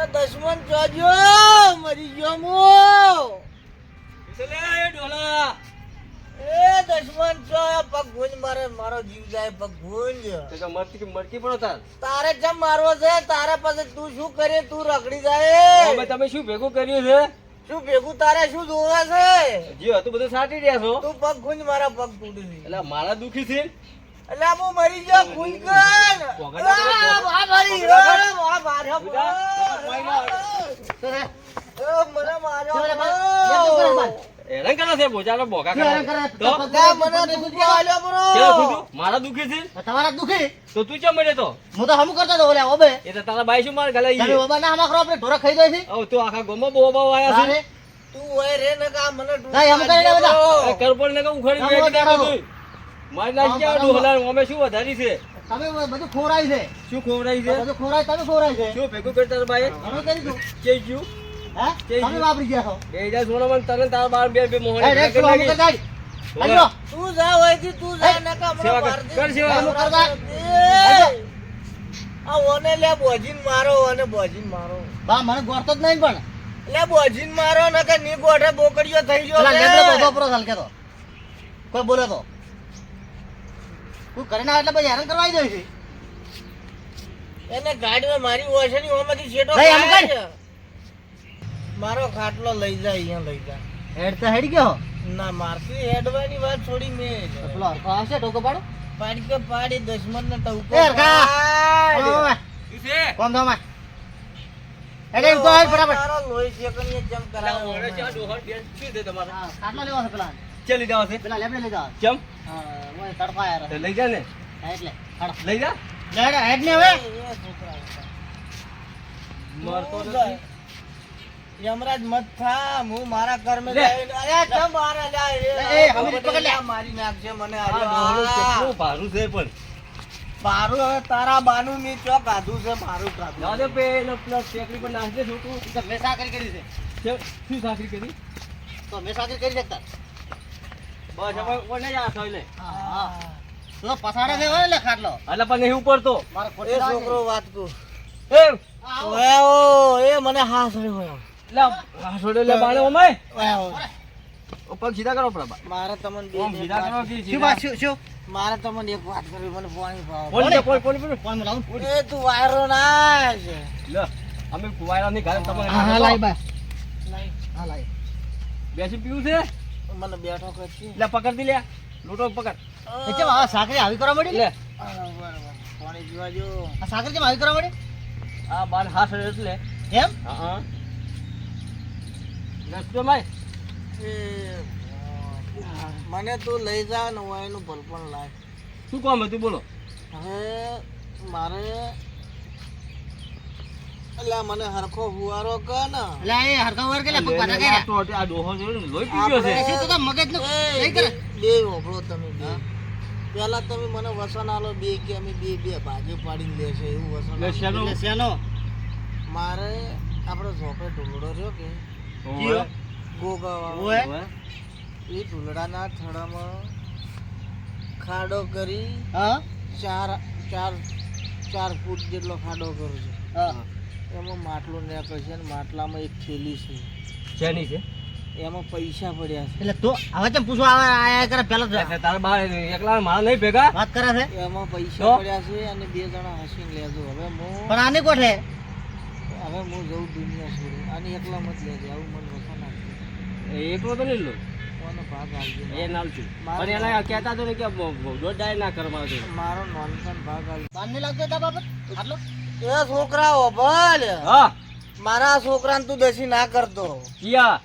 એ દશમન જોજો મરી ગયો મો એ દશમન છો પગ મારે મારો જીવ જાય પગ ગુંજ મરકી પડો તાર તારે જેમ મારવો છે તારે પાસે તું શું કરે તું રખડી જાય. તમે શું ભેગું કર્યું છે? શું ભેગું તારે શું જોવે છે? જે હતું બધું સાટી રહ્યા છો. તું પગ ગુંજ મારા પગ તૂટી એટલે મારા દુખી છે? એટલે હું મરી ગયો આ, મરી આ મને માર્યો. હેરાન કરે છે બોચાનો બોકા કરે. તો? મને દુખો આલ્યો બરો. કેવું મારા દુખી છે? તમારા દુખી? તો તું ચમ મળે તો? હું તો હમ કરતો હતો ઓલે ઓબે. એ તો તારા બાઈ શું માર ગલે તમે ઓબા ના હમાખરો આપણે ઢોરા ખાઈ જાય છે. તું આખા ગોમાં આયા છે? તું રે ને કા મને કરી. કરપણ ને કે ઉખાડી દે. મારી નાખી આમ ક્યાં અમે શું વધારી છે? તમે બધું ખોરાય છે. શું ખોરાય છે? બધું ખોરાય તમે ખોરાય છે. શું ભેગું કરતા ભાઈ અમે કરી દઉં કે ગયું? હે? તમે વાપરી ગયા છો. બે હજાર સોળામાં તને તાર બાર બે બે મોહન. તું જા હોય તું જા ને સેવા કર. કર સેવા. આ ઓને લે બોજીન મારો ઓને બોજીન મારો. બા મને ગોરતો જ નહીં પણ. લે બોજીન મારો ને કે ની ગોઠે બોકડીઓ થઈ ગયો લે બધો પૂરો ચાલ કેતો. કોઈ બોલે તો. કરીને આવે એટલે પછી હેરાન કરવા આવી જાય એને ગાડીમાં મારી ઓછણી ઓમાંથી છેટો મારો ખાટલો લઈ જા અહીંયા લઈ જા હેડ તો હેડ ગયો. ના મારતી હેડવાની વાત છોડી મેં પેલો હરખો આવશે ટોકો પાડો. પાડી કે પાડી દશમન ને ટોકો એ હરખા. છે? કોમ દો હેડે એમ હેડ ફટાફટ તારો લોહી શેકણીએ જેમ કરાવે છે ઓમે. ચા ડોહા બે શું છે તમારે? ખાટલો લેવો છે પેલા. ચા લીધા હશે? પેલા લેબડે લીધા કેમ? હા ઓય તડકા યાર તો લઈ જા ને. એટલે લઈ જા. હેડ હેડ ને હવે. મરતો નથી. યમરાજ મત થા હું મારા કર્મે. જઈને- અરે કેમ મારા જાય એ, એ, પકડ લે. મારી નાખજે મને આ ડોહાનું આજે. કેટલું ભારું છે પણ. મારું હવે તારા બાનું ની ચો કાધું છે મારું કાધું જવા પે એનો પ્લસ ટેકરી પર નાખી દે છોકરું. તો મેં સાકરી કરી છે? શું સાકરી કરી? તો મેં સાકરી કરી શકતા બસ હવે ઓને જ આ થઈને. હા હા. તો પસાડે છે હોય ખાટલો. એટલે પણ નહીં ઉપડતો. મારો એ છોકરો વાત કુ એ, આવો. એ મને હાથ રહ્યો લે, આ છોડ્યો લે બાણે ઓમાય. ઓએ ઓ ઓ પગ સીધા કરો પેલા મારે તમને બે ઓમ એક સીધા કરો વાત- કે શું વાત શું શું? મારે તમને એક વાત કરવી મને પાણી પાવો પોણી દે, પોણી, પોણી, પોણી. કોણ એ તું વાયરો ના છે. લે, અમે કુવાયરાની ઘરે તમને હા હા લાઈ બા નહીં હા લાઈ બેસી પીવું છે? મને બેઠો કરતી લે પકડ લે. લૂંટો પકડ. એ કેમ આ સાકરી આવી કરવા મળી લે. પાણી પીવા જો આ સાકરી કેમ આવી કરવા મળી આ બાર હાથ એટલે. એમ? હા હા. રસ્તો માય. મને તું લઈ જા ને હું એનું ભલપણ લાય. શું કામ હતું? બોલો. હવે મારે એટલે મને હરખો ફુવારો કર ને. એટલે એ હરખા વર કે પગ પાછા કર્યા તો આ ડોહો જોડે લોહી પી ગયો છે. એસી તો મગજનું નહીં કરે? બે તમે પેલા તમે મને વસન આલો બે કે અમે બે બે ભાજી પાડીને લેશે એવું વસન લે આલો. શેનો? એટલે શેનો? મારે આપણે ઝોપે ઢોલડો રહ્યો કે? ઓય. ઓય. એ ઢોલડાના થડામાં ખાડો કરી હા? ચાર ચાર ચાર ફૂટ જેટલો ખાડો કરું છું. હા. એમાં માટલો નીકળે છે અને માટલામાં એક થેલી છે. શેની છે? એમાં પૈસા પડ્યા છે. એટલે તો હવે કેમ પૂછવા આવે? આયા કરે પેલા જ એટલે તારા બા એકલા મારા નહીં ભેગા? વાત કરે છે? એમાં પૈસા પડ્યા છે અને બે જણા હસીને લેજો. હવે હું પણ આને કોઠે? હવે હું જઉં દુનિયા છોડું. આને એકલા મત લેજે. આવું મન વખા એકલો તો નહીં લો. ભાગ આવજો? એ નાલ છું પણ તો ને કે ડાય ના કરવા દો મારો નોનસન ભાગ આવ્યો નહીં લાગતો તા બાબત આટલો? એ છોકરાઓ ભલે. હા. મારા છોકરાને તું દસી ના કરતો. કિયા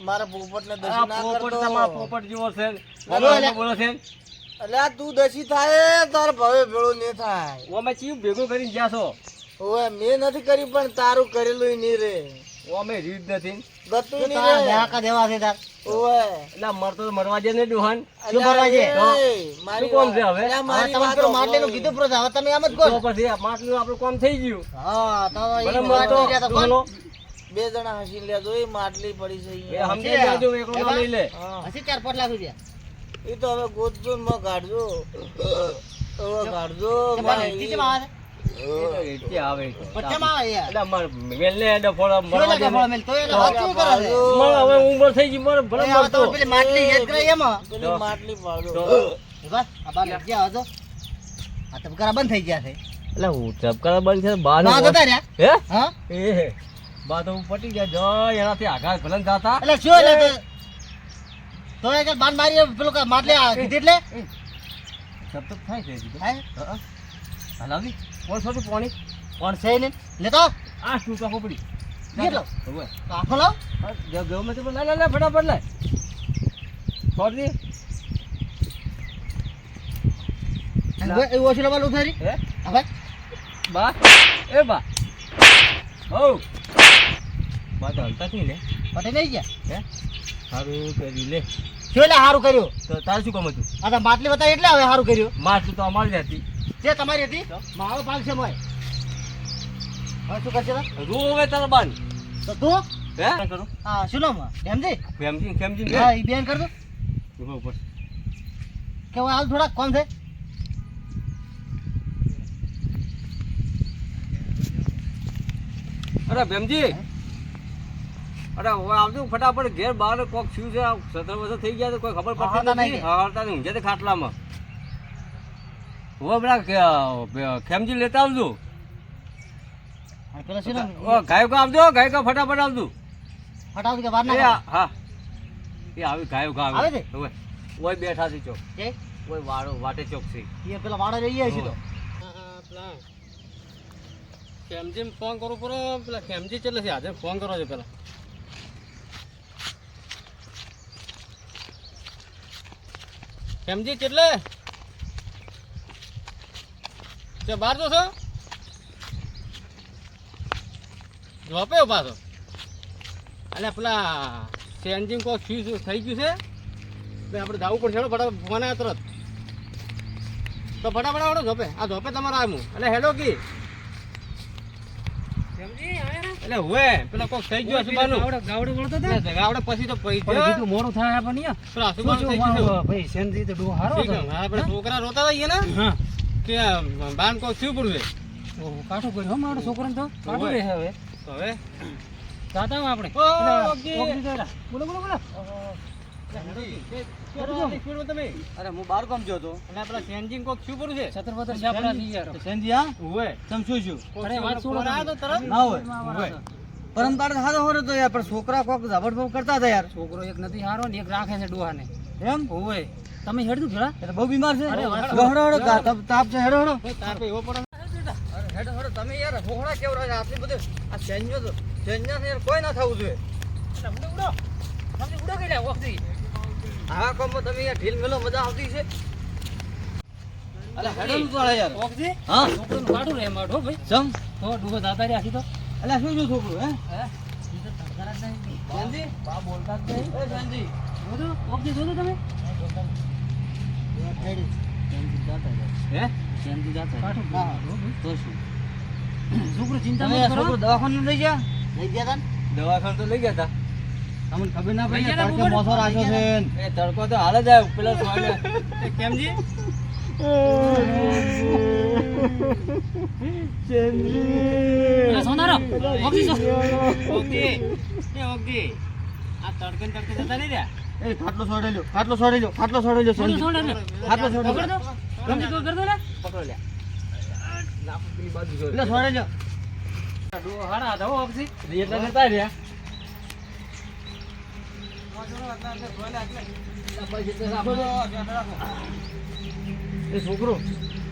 મારા પોપટ ને દસી ના પોપટ કરતો. તમારા પોપટ જેવો છે. બોલો બોલો છે. એટલે તું દસી થાય તાર ભવે ભેળો ને થાય. અમે ચીવ ભેગું કરીને જ્યાં છો. ઓએ મેં નથી કરી પણ તારું કરેલું નહીં રે. અમે રીત નથી ગતું તો રે. દેવા દેવા છે તાર? ઓએ એટલે મરતો મરવા દે ને ડુહાન. શું કરવા છે? અલ્યા એ, મારી શું કામ છે હવે? અલ્યા હવે મારી તમે પેલો સાંભળો. માટલીનું કીધું પ્રો હવે તમે એમ જ કહો તો પછી આ માટલું આપણું કામ થઈ ગયું. હા તો ઈ બરાબર વાત તો કરી રહ્યા તો કોણ? બે જણા હસી લેજો. એ માટલી પડી છે એ અહીંયા. સમજે એકલો ના લઈ લે. હસી ચાર પાંચ લાખ રૂપિયા એ તો હવે ગોતજો માં કાઢજો કાઢજો માં પટી ગયા જો એનાથી આઘાત ભલન થતા એટલે શું એટલે તો- એ કે બાન મારી એટલે સતત થાય છે કોણ છોટું પાણી છે ને લેતો. આ શું કાકો પડી? કેટલો? હવે. આખો લાવ ગમે તે લે લે લે ફટાફટ લે. છોડ દે હવે એવું ઓછું લવાલું ઉધારી હે? હવે બા. એ બા. હો બા તો હલતા નહીં લે પટે નહીં ગયા? હે? સારું કરી લે. શું એટલે સારું કર્યું? તો તારે શું કામ હતું? આ તો માટલી બતાવી એટલે હવે સારું કર્યું. તું તો અમારી હતી. જે તમારી હતી મારો ભાગ છે મોય. હવે શું કરશે? રૂ હવે તારા બાન. તો તું? હે? કરું? હા શું નામ ભેમજી? ભેમજી ભેમજી હા ઈ બેન કર દો ઊભો ઉપર કે હવે હાલ થોડા કોમ છે. અરે ભેમજી. અરે હવે આવજો ફટાફટ ઘેર બહાર કોક થયું છે સતર વર્ષ થઈ ગયા તો કોઈ ખબર પડતી નથી. નહીં ઊંઘે તે ખાટલામાં. પેલા કે- ખેમજી લેતા આવજો. ગાયો કા આવજો ગાયો ગાયકો ફટાફટ આવજો. ફટાફટ કે વાર ના હા. એ આવી ગાયો કા આવે. છે? ઓય બેઠા છે ચોક. કે? ઓય વાડો વાટે ચોક છે. એ પેલા વાળો રહીએ છે તો. ખેમજી ફોન કરું પર પેલા ખેમજી ચલે છે? આજે ફોન કરો છો પેલા. ખેમજી કેટલે તે બહાર તો છો? જોપે પાછો એટલે પેલા સેન્જિંગ કોક ફ્યુઝ થઈ ગયું છે? તો આપણે જવું પડશે ફટાફટ ફોન આવ્યો તરત. તો ફટાફટ આવડો જોપે આ જોપે તમારે આમ. એટલે હેલો કી. એટલે હુએ પેલા કોક થઈ ગયો સુબાનું ગાવડું વળતો હતા ગાવડે પછી તો પૈસા. મોડું થાય પણ પેલા સુબાનું થઈ ગયું ભાઈ સેન્જી તો ડો હારો છે. હા, છોકરા રોતા હતા ને? હા. કે બાન કોક થયું પડશે ઓહો, કાઠું કર્યું. હો મારો છોકરાને તો કાઠું રહે હવે. હવે? જાતા આપણે. ઓ, પેલા ઓકે. ઓગળી દોડા. બોલો બોલો બોલો. અરે હું બાર કામ જો તો અને આપણા સેન્જિંગ કોક શું છે? છતર પતર છાપરા થી યાર. સેનજી હા? તમ શું છું? અરે વાત તો તરત? ના હોય. હુએ. પરમ હારો હોરો તો યાર પણ છોકરા કોક ઝાબડ કરતા હતા યાર. છોકરો એક નથી હારો ને એક રાખે છે ડોહાને. એમ? ઓવે. તમે હેડતું ખેડા એટલે બહુ બીમાર છે. અરે, હેડો હેડો તાપ છે હેડો હેડો. તાપ એવો પડે. અરે હેડો હેડો. તમે યાર હોહડા કેવરો છે? આટલી બધું આ સેન્જો તો સેન્જા યાર કોઈ ના થવું જોઈએ. ઉડો ઉડો. તમે ઉડો કે ઓફથી આવા કામમાં તમે યાર ઢીલ મેલો મજા આવતી છે. અરે હેડો નું ચાલે યાર. ઓફથી હા. છોકરાનું કાઠું રે માઠો ભાઈ. જમ તો ડૂબો દાતા રહ્યા આખી તો. એટલે શું જો છોકરું હે? હે? તો બોલતા જ નહીં. એ સેનજી જોજો તમે. દવાખાનું લઈ ગયા? લઈ ગયા તા દવાખાને તો લઈ ગયા હતા તમને ખબર ના પડી લઈ ગયા તા તડકે મોસો રાખ્યો છે એ તડકો તો હાલ જ આવ્યો પેલા સોયને કેમજી? પેલા સોનારો? ઓકે. એ ઓકે. આ તડકે ને તડકે જતા નહીં રહ્યા? એ ખાટલો છોડી લ્યો ખાટલો છોડી લ્યો ખાટલો છોડી લ્યો છોડો સેનજી ખાટલો છોડી દો. ગમતી તો કર દો લે પકડો લ્યા લાપુ પેલી બાજુ જોઈ. એટલે છોડી લ્યો ડો હારા હતા હો ઓફથી જતા રહ્યા એ છોકરો.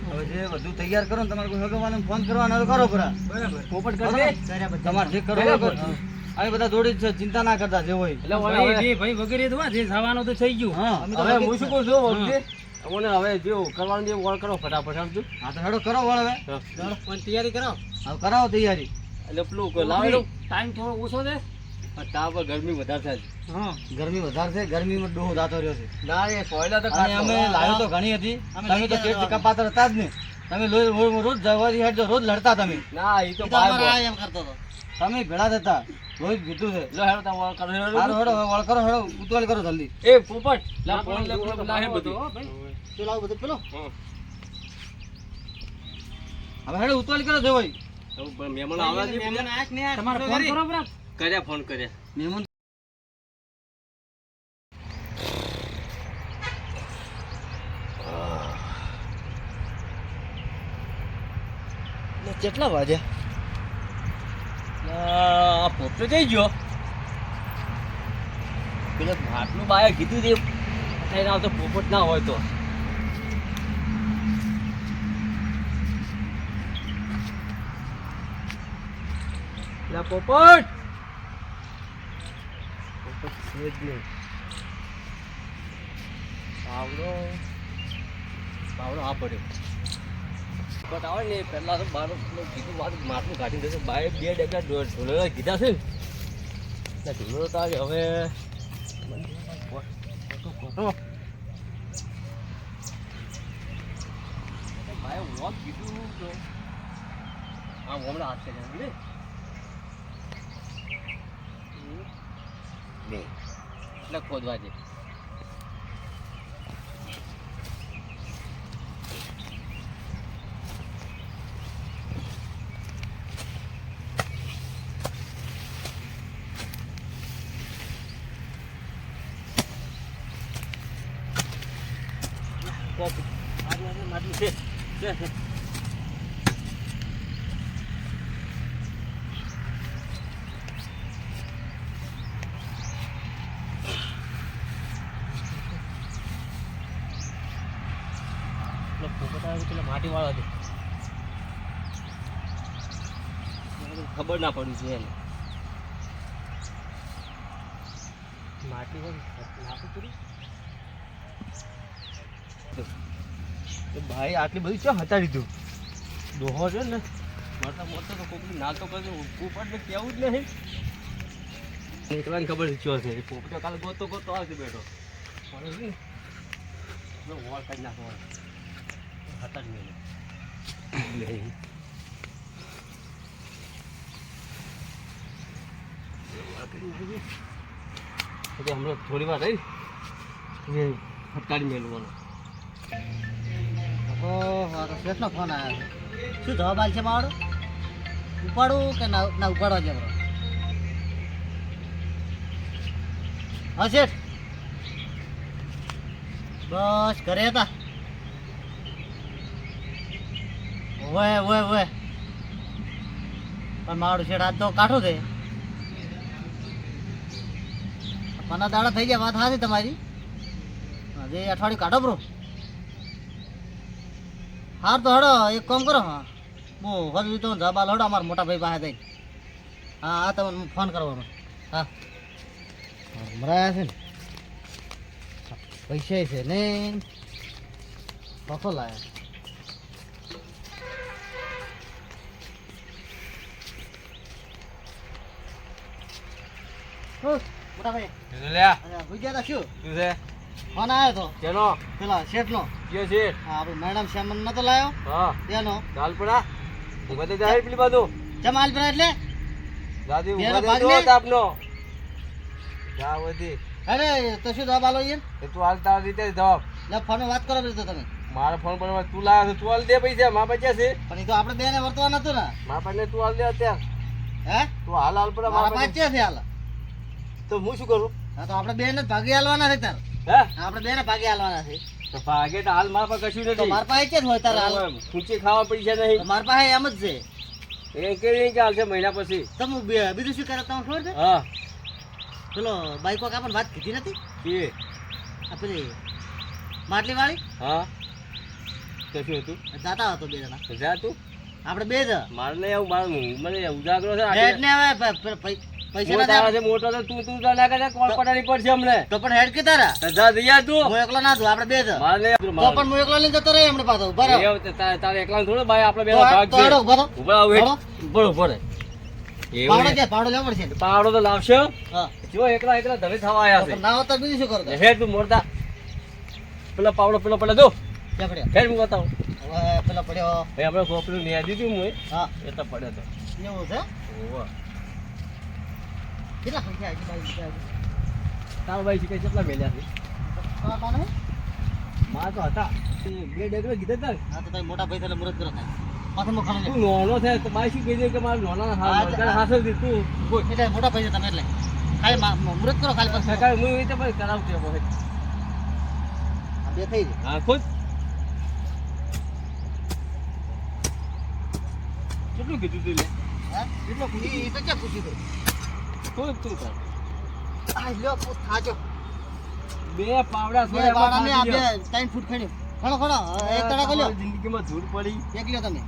હવે જે બધું તૈયાર કરો ને તમારે કોઈ હગવાને ફોન કરવાનો ખરા. પોપટ બરાબર? તમારે જે કરો. આવી બધા જોડી છે ચિંતા ના કરતા જે હોય. એટલે ભાઈ જે ભાઈ વગેરે તો જે થવાનું તો થઈ ગયું. હા. હવે હું શું કહું છું વખતે? અમને હવે જો કરવાનું જે વળ કરો ફટાફટ સમજો? હા તો હેડો કરો વળ હવે. પણ તૈયારી કરો. હવે કરાવો તૈયારી. એટલે પેલું લાવેલું ટાઈમ થોડો ઓછો છે. તાપ ગરમી વધારે છે. હા ગરમી વધારે છે ગરમીમાં ડોહો જાતો રહ્યો છે. ના એ કોયલા તો અમે લાવ્યો તો ઘણી હતી. તમે તો કપાતર હતા જ ને તમે રોજ રોજ- જવાથી હેડજો રોજ લડતા તમે. ના એ તો એમ કરતો હતો. તમે ભેળા થતા હતા રોજ કીધું છે લો હેડો તમે વળ કરો હેડો. હારો હેડો વળ કરો હેડો ઉતવાલ કરો જલ્દી એ પોપટ લા ફોન લે ફોન લા હે બધું તો લાવ બધું પેલો હવે હેડો ઉતવાલ કરો જવાય ભાઈ મહેમાન આવવા દે મહેમાન આયા કે નહીં? તમારે ફોન કરો બરાબર કર્યા ફોન કર્યા મહેમાન કેટલા વાગ્યા આ પોપટો જઈ ગયો. પેલા માટલું બાએ કીધું તે થઈને આવતો પોપટ ના હોય તો. પેલા પોપટ! પોપટ છે જ નહીં. પાવડો. પાવડો આ પડ્યો. પોપટ આવે ને પહેલા તો બાર કીધું મારું માટલું કાઢી દેશે બાએ બે ઢોલેલા કીધા છે. ને એટલે ઢોલો તો આવે હવે બાએ વોક કીધું તો હમણાં હાથ ને એટલે ખોદવા છે કોપી આજુ આજુ માટલું છે છે છે પેલો પોપટ માટી વાળા છે ખબર ના પડી છે એને. માટી એ ભાઈ આટલી બધી ચા હટાવી દીધું? ડોહો છે ને. મળતા મળતા તો કોકની ના તો કરે પોપટને કેવું જ નહીં. નીકળવાની ખબર છે ચો છે. પોપટો કાલે ગોતો ગોતો આવશે બેઠો. ને, પેલો કાઢી નાખો. હતા જ નહીં પછી હમણાં થોડી વાર રહી. હટકાડી મેળવવાનું શેઠનો ફોન આવ્યો છે. શું જવાબ આલ છે મારો ઉપાડું કે ના ના ઉપાડવા જબરો હા શેઠ. બસ ઘરે હતા. ઓય ઓય ઓય. પણ મારું શેડ આજ તો કાઠો છે. પના દાડા થઈ ગયા, વાત હાથી તમારી. હજી અઠવાડિયું કાઢો બ્રો. હાર તો હડો, એક કામ કરો. હા હું હજુ તો જવાબ હડો અમારા મોટા ભાઈ પાસે થઈ હા હા, તમને ફોન કરવાનો. હા. મરાયા છે ને. પૈસા છે ને. કસો લાયા ઓ, મોટા ભાઈ લ્યા અરે, ભૂઈ ગયા તા શું શું છે ફોન આવ્યો તો. ચલો પેલા શેઠનો. કયો છે હા આપણે મેડમ શ્યામન નતો લાયો. હા. તેનો. ગાલપડા ઊભા થઈ જાય પેલી બાજુ. જમાલ પર એટલે? દાદી બેનો ઊભા ભાગ થઈ આપનો જા વધી. અરે તો શું જવાબ આલો યાર એ તું હાલ તાર રીતે જ જવાબ. લે ફોન વાત કરો બીજો તમે. મારા ફોન પર તું લાવ્યો તું હાલ દે પૈસા મા પૈસા છે? પણ એ તો આપણે બેને વર્તવા નતું ને. મા પાસે તું હાલ દે અત્યારે. હે? તું હાલ હાલ પર મા પાંચ છે હાલ તો હું શું કરું? હા તો આપણે બેને ભાગી હાલવાના છે તાર. હે? આપણે બેને ભાગે હાલવાના છે. તો ભાગે તો હાલ મારા પાસે કશું નથી. મારા પાસે જ હોય તાર હાલ. ખૂંચી ખાવા પૈસા નહીં. મારા પાસે એમ જ છે. એ કે રીતે ચાલશે મહિના પછી? તમે બીજું શું કરે તમને ખબર છે? હા. પેલો બાઈકો કાપણ વાત કીધી નથી? કે આ પેલી માટલી વાળી હા કશું હતું? જાતા હતો બે જણા. જા તું. આપણે બે જ. મારે નહીં આવું મારે મને ઉજાગરો છે એટલે હવે પૈસા મોટા તું તું તો લાગે કોલ પડાની પડશે અમને? તો પણ હેડ કે તારા? તો જા તું. હું એકલો ના છું આપણે બે જ. મારે નહીં આવતું, તો પણ હું એકલો લઈને જતો રહી એમણે પાછો ઊભા રહો. તારે તારે એકલા થોડો ભાઈ આપણે બે ભાગ છે. ઊભા રહો. ઊભા આવ હેડો. બરો પાવડો એવું પાવડો લેવો પડશે. પાવડો તો લાવશે. જો એકલા એકલા ધરે થવા છે. ના હોત બીજું શું કરો તો? હે તું મોરતા. પેલા પાવડો પેલો પેલા દો ક્યાં પડ્યો? હેડ હું બતાવું. પેલો પડ્યો. ભાઈ આપણે કોપરું ને દીધું હું હા. એ તો પડ્યો તો. એવું છે. કેટલા પૈસા આવી બાઈ શીખાય? તારો ભાઈ શીખે કેટલા મેલ્યા છે? પાસે? માં તો હતા. એ બે ડેગરો કીધા હતા હા તો તમે મોટા પૈસા એટલે મુરત કરો તું નોનો છે તો શું કહી કે મારે નાના હાથ તું એટલે મોટા ભાઈ તમે એટલે. ખાલી મા- મા- કરો ખાલી સકાળ હું એ કરાવું. આ બે થઈ ગઈ હા ખુદ? કેટલું કીધું તું લે? હા? ઈ ઈ તો ક્યાં દો તું કર આ લ્યો થાજો. બે પાવડા બે થોડા મે આ બે ત્રણ ફૂટ ખણી ખણો ખણો એક તડાકો લ્યો. જિંદગીમાં ધૂળ પડી. એક લ્યો તમે.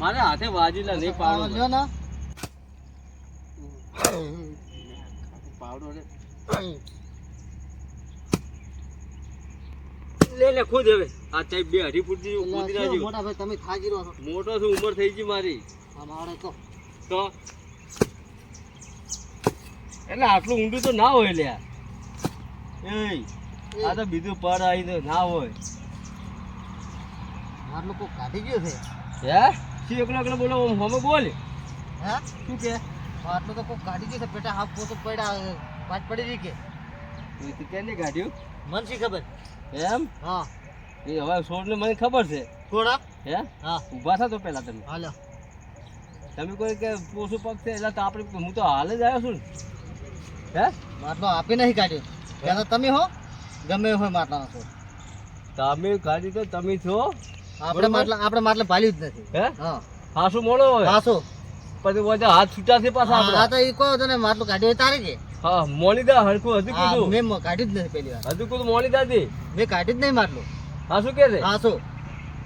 મારે હાથે વાજીલા લે પાવડો લ્યો ને. પાવડો રે. લે લે ખુદ હવે. આ ચાઈ બે અઢી ફૂટ કૂદી મોટા ભાઈ તમે થાકી રહ્યો છો. મોટો છું ઉંમર થઈ ગઈ મારી. આ મારે તો તો? એટલે આટલું ઊંડું તો ના હોય લ્યા. એ આ તો બીજું પર આવી તો ના હોય. મારે લોકો કાઢી ગયો છે. હે? શું એકલો એકલો બોલો હમે બોલ. હે? શું કે? આટલું તો કોઈ કાઢી ગયો છે પેટા હાફ પોતો પડ્યા પાંચ પડી રહી કે? એ તો કેને કાઢ્યું? મન શી ખબર? એમ? હા. એ હવે છોડને મને ખબર છે. થોડા હે? હા. ઊભા થા તો પહેલા તમે. હાલો. તમે કોઈ કે પોસું પગ છે એટલે તો આપણે હું તો હાલ જ આવ્યો છું ને. હે? માટલો આપી નહીં કાઢ્યો. તો તમે હો ગમે હોય માટલાનો છો તમે કાઢી તો તમે છો. આપણે. માટલા આપણે માટલા પાલ્યું જ નથી. હે? હા. હાસું મોડો હોય? હાસો. પછી વજા હાથ છૂટા છે પાછા હા તો ઈ કહો તને માટલું કાઢ્યો હોય તારે કે? હા મોનીદા હરખું હતું હજુ કીધું. મેં મ- કાઢ્યું જ નથી પેલી વાર. હજુ કીધું હતી મેં કાઢ્યું જ નહીં માટલું. હા શું કે છે? હાસો.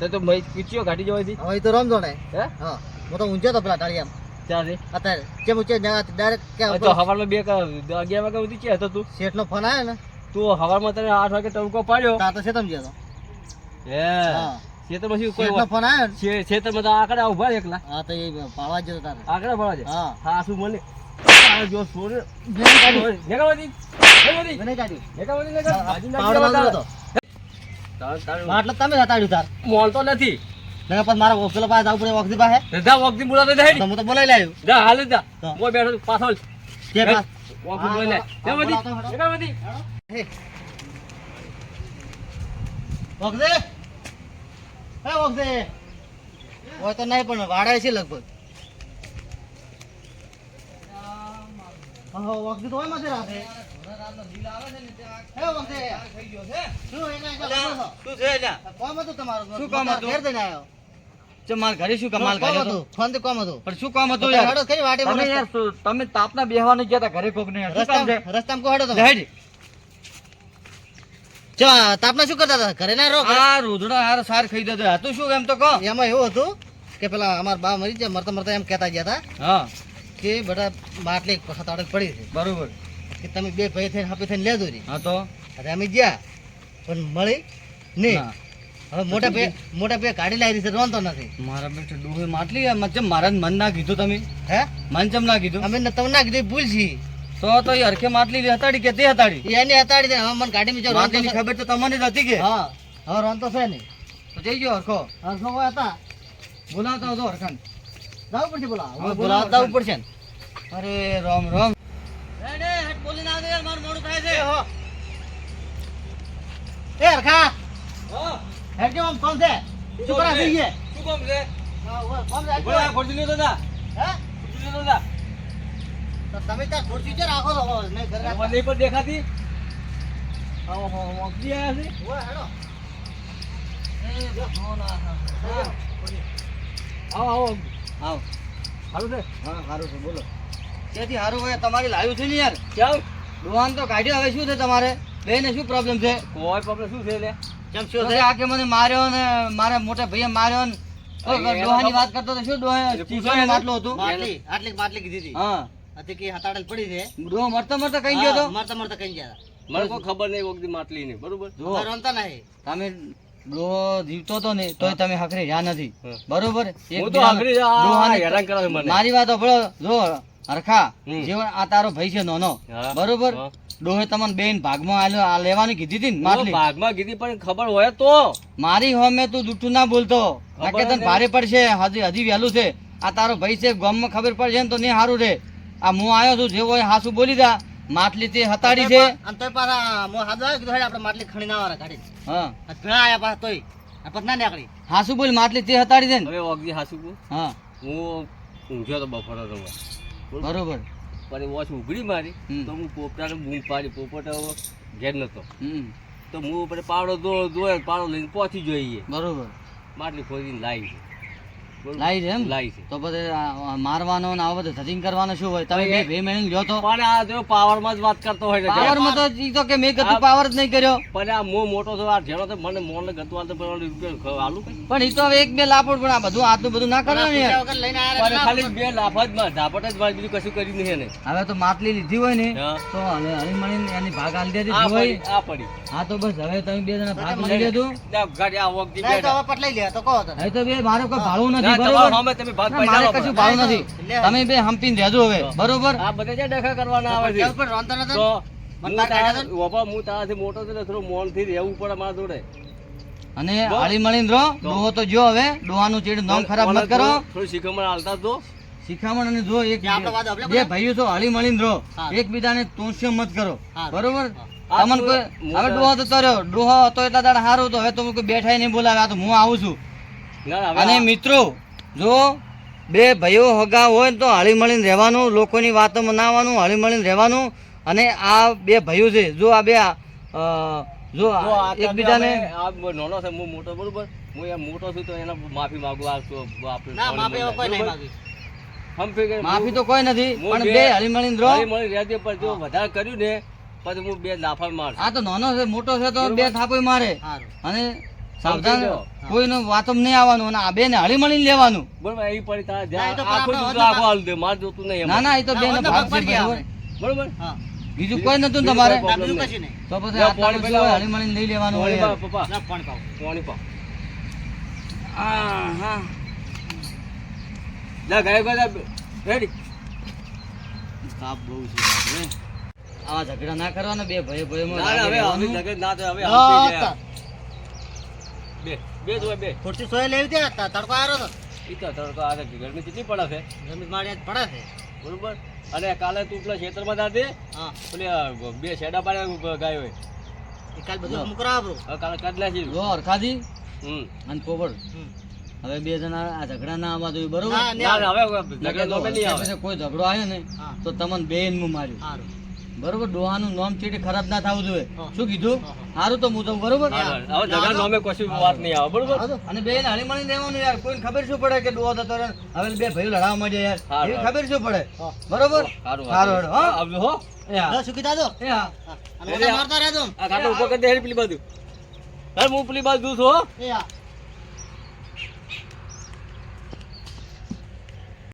તે તો મય કીચીઓ કાઢી જવાય હતી હવે તો રમજો ને હે? હા. હું તો ઊંચો તો પેલા ટાળિયામાં ત્યારે અત્યારે. કેમ જગા ડાયરેક્ટ તો હવારમાં બે ક- અગિયાર વાગ્યા સુધી છે હતો તું શેઠનો ફોન આવ્યો ને? તું હવારમાં તને આઠ વાગે ટવકો પાડ્યો. તા તો શેતમ ગયો તો. હે. હા. પછી કોઈ ફોન આવ્યો છે- ખેતરમાં તો આકડા ઊભા એકલા. હા તો એ પાવા જતો તારે. આકડા ભરા છે? હા. હા શું મને? જો સોરે તારે. તાર- માટલો તમે હતાડ્યું તાર. મોલતો નથી. નકર પછી મારા ઓફિસ પાસે જવું પડે વખતી પાસે. જા વખતી બોલાતો જાય તો હું તો બોલાઈ લાવ્યો જા હાલ જ. જા તો. બેઠો પાછળ કે પાસ વખતી બોલાય હા, નેગાવતી બોલાવતો હેડો. નેગાવતી હે. હે વખતે હોય તો નહીં પણ વાડાય છે લગભગ. હા, વખતે તો હોય માથે રાતે શું એના એક બોલો છો? શું છે કોમ હતું તમારું? શું કામ હતું? ઘેર જઈને આવ્યો. માર ઘરે શું કોમ હતું? ફોન કોમ હતું. પણ શું કામ તો હેડો ખરી વાટે તમે યાર તમે તાપના બેહવાનું ગયા તા ઘરે કોક ને રસ્તા રસ્તામાં કો હેડો તમે? હેડ. ચો તાપના શું કરતા હતા? ઘરે ના રો આ રોધડો હાર સાર ખાઈ દેતો હતું શું એમ તો કહો? એમાં એવું હતું કે પેલા અમાર બા મરી ગયા મરતા મરતા એમ કહેતા ગયા હતા હા. કે બેટા માટલી ખતાડે પડી છે. બરોબર. કે તમે બે ભાઈ થઈને હાપી થઈને લેજો રી હા તો? અરે અમે ગયા પણ મળી નહીં. હવે મોટા બે મોટા બે ગાડી લાવી છે રોનતો નથી. મારા બેટા ડોહે માટલી મચમ મારા મન ના કીધું તમે. હે? મન ચમ ના કીધું? અમે ન- તમને ના કીધું ભૂલ છી. તો તો એ હરખે માટલી હતાડી કે તે હતાડી? એની હતાડી દે હવે મને ગાડી માં માટલીની ખબર તો તમને જ હતી કે? હા હવે રોનતો છે નહીં. તો જઈ ગયો હરખો. હરખો કોઈ હતા બોલાવતા હતો હરખન જાવ પડશે બોલા હવે હવે બોલાવો બોલાવવા જવું રોમ ને. અરે રામ રામ. બોલીને આવજો યાર મારું મોડું થાય છે. એ હરખા. હેડ કેમ આમ કોણ છે? શું કરા જઈએ શું કામ છે? હા, છે? બોલા ખોટી લેતો જા હે? ખોટી લેતો જા તો તમે ત્યાં ખુરશી છે રાખો તો નહીં ઘરે મને નહીં દેખાતી. આવો હો ઓફી આયા છે? ઊભો, હેડો. એ જો, ફોન આ, આ, આ. આવો આવો. આવો. સારું છે? હા, સારું છે, બોલો. ત્યાંથી સારું હોય તમારી લાવ્યું છે ને યાર? કેમ દુવાન તો કાઢ્યો હવે શું છે તમારે? બેને શું પ્રોબ્લેમ છે? કોઈ પ્રોબ્લેમ શું છે લે કેમ શું તો છે? આ કે મને માર્યો ને મારા મોટા ભાઈએ માર્યો ને ડોહાની વાત કરતો તો શું ડોહા? ચીસોનું માટલું હતું. માટલી, આટલી માટલી કીધી હતી. હા. હતી કે હતાડેલ પડી છે. ડોહ મરતો મરતો કઈ ગયો તો? મરતો મરતા મરતા કઈ ગયા મને કોઈ ખબર નહીં વખતે માટલી ની બરોબર? રમતા નહીં. તમે ડોહો જીવતો તો ને તોય તમે હકરી રહ્યા નથી. બરોબર? હું તો હકરી હેરાન કરે મને. મારી વાત સાંભળો જો હરખા. જીવન આ તારો ભાઈ છે નાનો. બરોબર. ડોહે તમને બેન ભાગમાં આલ્યો આ લેવાની કીધી હતી ને માટલી. ભાગમાં કીધી પણ ખબર હોય તો. મારી હોમે તું જૂઠું ના બોલતો. કે તને ભારે પડશે હજી હજી વહેલું છે. આ તારો ભાઈ છે ગામમાં ખબર પડશે ને તો નહીં સારું રે. આ હું આવ્યો છું જેવો હોય હાસુ બોલી દા. માટલી તે હતાડી છે. અને તોય પાછા મો આવ્યો, કીધું હેડ આપણે માટલી ખણી ના વાળા કાઢી હા ઘણા આયા પાછા તોય. આ પત ના નીકળી. હાસુ બોલ માટલી તે હતાડી દે ને. હવે ઓગજી હાસુ બોલ. હા. હું ઊંઘ્યો તો બપોરે રમવા. બરોબર. પછી વોચ ઉઘડી મારી તો હું પોપટાને બૂમ પાડી પોપટ ઘેર નતો. તો હું પાડો દો દોય પાડો લઈને પહોંચી જોઈએ. બરોબર. માટલી ખોદીને લાવી છે. લાવી છે એમ? લાઈ છે. તો પછી મારવાનો ને આવો બધું ધતિંગ કરવાનો શું હોય? તમે બે બે મહિને લ્યો તો. પણ આ જો પાવરમાં જ વાત કરતો હોય પાવરમાં તો ઈ તો કે મેં કીધું પાવર જ નહીં કર્યો. પણ આ મો મોટો તો આ જેનો તો મને મોને ને હાલ તો રૂપિયો આલું પણ ઈ તો હવે એક બે લાપડ પણ આ બધું આટલું બધું ના કરે ને પણ ખાલી બે લાફા માં ધાપટ જ માર બીજું કશું કર્યું નહીં ને હવે તો માટલી લીધી હોય ને. તો હવે હળી મળીને એની ભાગ આલી દેતી આ હોય પડી આ પડી. હા તો બસ હવે તમે બે જણા ભાગ લઈ લેજો. ના, ગાડી આ વખતે તો હવે પટલાઈ લે તો કહો તો હવે તો બે મારો કોઈ ભાળું ના, નથી બરોબર? તમે ભાગ મારે કશું પણ. નથી. તમે બે હંપીને રહેજો હવે બરોબર? આ બધા જે ડખા કરવાના આવે છે. પણ રોંધો નતો? તો મને હું બહાર કાઢ્યા તારા- બાપા, હું તારાથી મોટો છું થોડું મોનથી રહેવું પડે મારા જોડે. અને હળી મળીને રહો. ડોહો તો જો હવે. ડોહાનું ચીડ નામ ખરાબ મત કરો. થોડું- શીખમણ હાલતા જો શિખામણ અને જો એક બે ભાઈઓ છો હળી મળીને રહો. એકબીજાને તોસ્યો મત કરો. બરોબર? તમને કોઈ હવે ડોહો તો તર્યો ડોહો હતો એટલા દાડા સારું તો હવે તો કોઈ બેઠાય નહીં બોલાવે. આ તો હું આવું છું. અને મિત્રો જો બે ભાઈઓ હગા હોય તો હળી મળીને રહેવાનું લોકોની વાતો મનાવવાનું હળી મળીને રહેવાનું. અને આ બે ભાઈઓ છે જો આ બે જો એકબીજાને નાનો છે હું મોટો બરોબર? હું એમ મોટો છું તો એને માફી માંગુ આ ગઈ. માફી તો કોઈ નથી પણ બે- હળી મળીને રહો. હળી મળી રહેજે, પણ જો વધારે કર્યું ને પછી હું બે લાફા માર આ તો નાનો છે મોટો છે તો બે થાપોય મારે. અને સાવધાન કોઈનો વાતો નહીં આવવાનું અને આ બે હળી મળીને લેવાનું બરોબર એ પડી તારા ના, એ તો જ્યાં આખું પણ દૂધ આપણે આખું હાલ દે મારે જોતું નહીં ના ના એ તો બે ના, ને તો ભાગ છે બરોબર? બરોબર હા. બીજું કોઈ નતું તમારે? બીજું કશું નહીં. તો પછી પાણી બધું હળી મળીને લઈ લેવાનું હોય પપ્પા. ના પાણી પાવ. પાણી પા આ હા જા ગાય ગાય રેડી. તાપ બહુ છે આવા ઝઘડા ના કરવાના બે ભાઈ ભાઈ ના ના, હવે ના થાય હવે. બે બે જોવે બે. ખુરશી સોય લેવી દે તડકો આવ્યો તો. ઈ તો તડકો આ તો ગરમી કેટલી પડે છે. જમીન મારી પડે છે. બરોબર? અને કાલે તું પેલા ખેતરમાં જાતે હા. પેલી બે શેડા પાડે ગાયો હોય. એ કાલ બધું હમ કરાવો કાલે કાઢ છે જો હરખાજી. હમ. અને પોપડ હવે બે જણા આ ઝઘડા ના આવવા જોઈએ બરોબર? હવે ઝઘડા આવે. કોઈ ઝઘડો આવ્યો ને તો તમને બે હું માર્યું. સારું બરોબર ડોહાનું નામ ચીટી ખરાબ ના થવું જોઈએ. શું કીધું. સારું તો હું તો બરોબર. હવે જગા નામે કશું વાત નહીં આવે બરોબર? અને બે હળી મળી રહેવાનું યાર કોઈને ખબર શું પડે કે ડોહો થતો હવે બે ભાઈઓ લડાવવા માંડે યાર એવી ખબર શું પડે? બરોબર? સારું સારું હા? આવજો હો. દાદો એ હા. મારતા રહેજો. આ કાંટો ઉપર કરી દે પેલી બાજુ. હું પેલી બાજુ છું હો. એ હા.